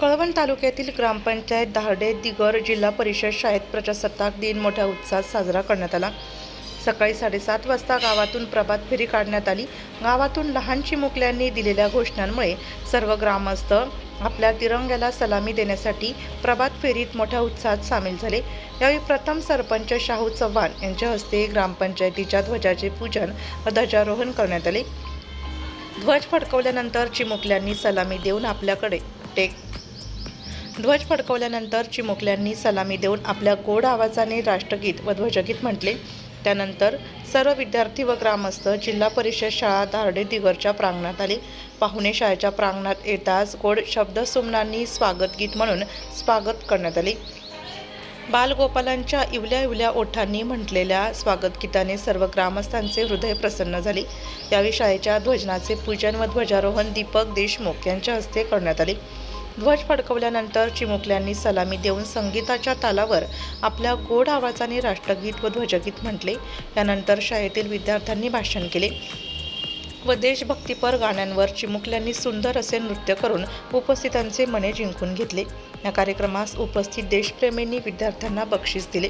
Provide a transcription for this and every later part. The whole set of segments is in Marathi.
कळवण तालुक्यातील ग्रामपंचायत दाहडे दिगर जिल्हा परिषद शाळेत प्रजासत्ताक दिन मोठ्या उत्साहात साजरा करण्यात आला. सकाळी साडेसात वाजता गावातून प्रभात फेरी काढण्यात आली. गावातून लहान चिमुकल्यांनी दिलेल्या घोषणांमुळे सर्व ग्रामस्थ आपल्या तिरंग्याला सलामी देण्यासाठी प्रभात फेरीत मोठ्या उत्साहात सामील झाले. यावेळी प्रथम सरपंच शाहू चव्हाण यांच्या हस्ते ग्रामपंचायतीच्या ध्वजाचे पूजन व ध्वजारोहण करण्यात आले. ध्वज फडकवल्यानंतर चिमुकल्यांनी सलामी देऊन आपल्याकडे टेक ध्वज फडकवल्यानंतर चिमुकल्यांनी सलामी देऊन आपल्या गोड आवाजाने राष्ट्रगीत व ध्वजगीत म्हटले. त्यानंतर सर्व विद्यार्थी व ग्रामस्थ जिल्हा परिषद शाळा धारडे दिगरच्या प्रांगणात आले. पाहुणे शाळेच्या प्रांगणात येताच गोड शब्दसुमनांनी स्वागत गीत म्हणून स्वागत करण्यात आले. बालगोपालांच्या इवल्या इवल्या ओठांनी म्हटलेल्या स्वागत गीताने सर्व ग्रामस्थांचे हृदय प्रसन्न झाले. यावेळी शाळेच्या ध्वजनाचे पूजन व ध्वजारोहण दीपक देशमुख यांच्या हस्ते करण्यात आले. ध्वज फडकवल्यानंतर चिमुकल्यांनी सलामी देऊन संगीताच्या तालावर आपल्या गोड आवाजाने राष्ट्रगीत व ध्वजगीत म्हटले. यानंतर शाळेतील विद्यार्थ्यांनी भाषण केले व देशभक्तीपर गाण्यांवर चिमुकल्यांनी सुंदर असे नृत्य करून उपस्थितांचे मने जिंकून घेतले. या कार्यक्रमास उपस्थित देशप्रेमींनी विद्यार्थ्यांना बक्षीस दिले.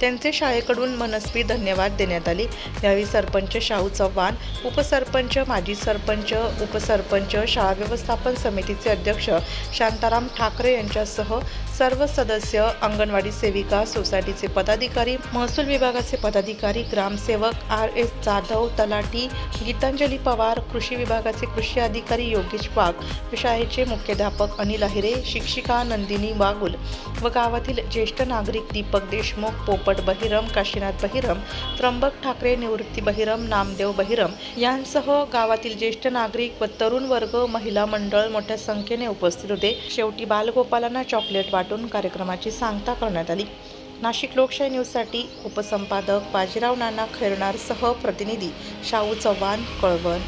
त्यांचे शाळेकडून मनस्वी धन्यवाद देण्यात आले. यावेळी सरपंच शाहू चव्हाण उपसरपंच माजी सरपंच उपसरपंच शाळा व्यवस्थापन समितीचे अध्यक्ष शांताराम ठाकरे यांच्यासह सर्व सदस्य अंगणवाडी सेविका सोसायटीचे पदाधिकारी महसूल विभागाचे पदाधिकारी ग्रामसेवक आर एस जाधव तलाठी गीतांजली पवार कृषी विभागाचे कृषी अधिकारी योगेश वाघ शाळेचे मुख्याध्यापक अनिल अहिरे शिक्षिका नंदिनी वागुल व गावातील ज्येष्ठ नागरिक दीपक देशमुख पोपट बहिरम काशीनाथ बहिरम त्र्यंबक ठाकरे निवृत्ती बहिरम नामदेव बहिरम यांसह गावातील ज्येष्ठ नागरिक व तरुण वर्ग महिला मंडळ मोठ्या संख्येने उपस्थित होते. शेवटी बालगोपालांना चॉकलेट वाटून कार्यक्रमाची सांगता करण्यात आली. नाशिक लोकशाही न्यूजसाठी उपसंपादक बाजीराव नाना खैरणारसह प्रतिनिधी शाहू चव्हाण कळवण.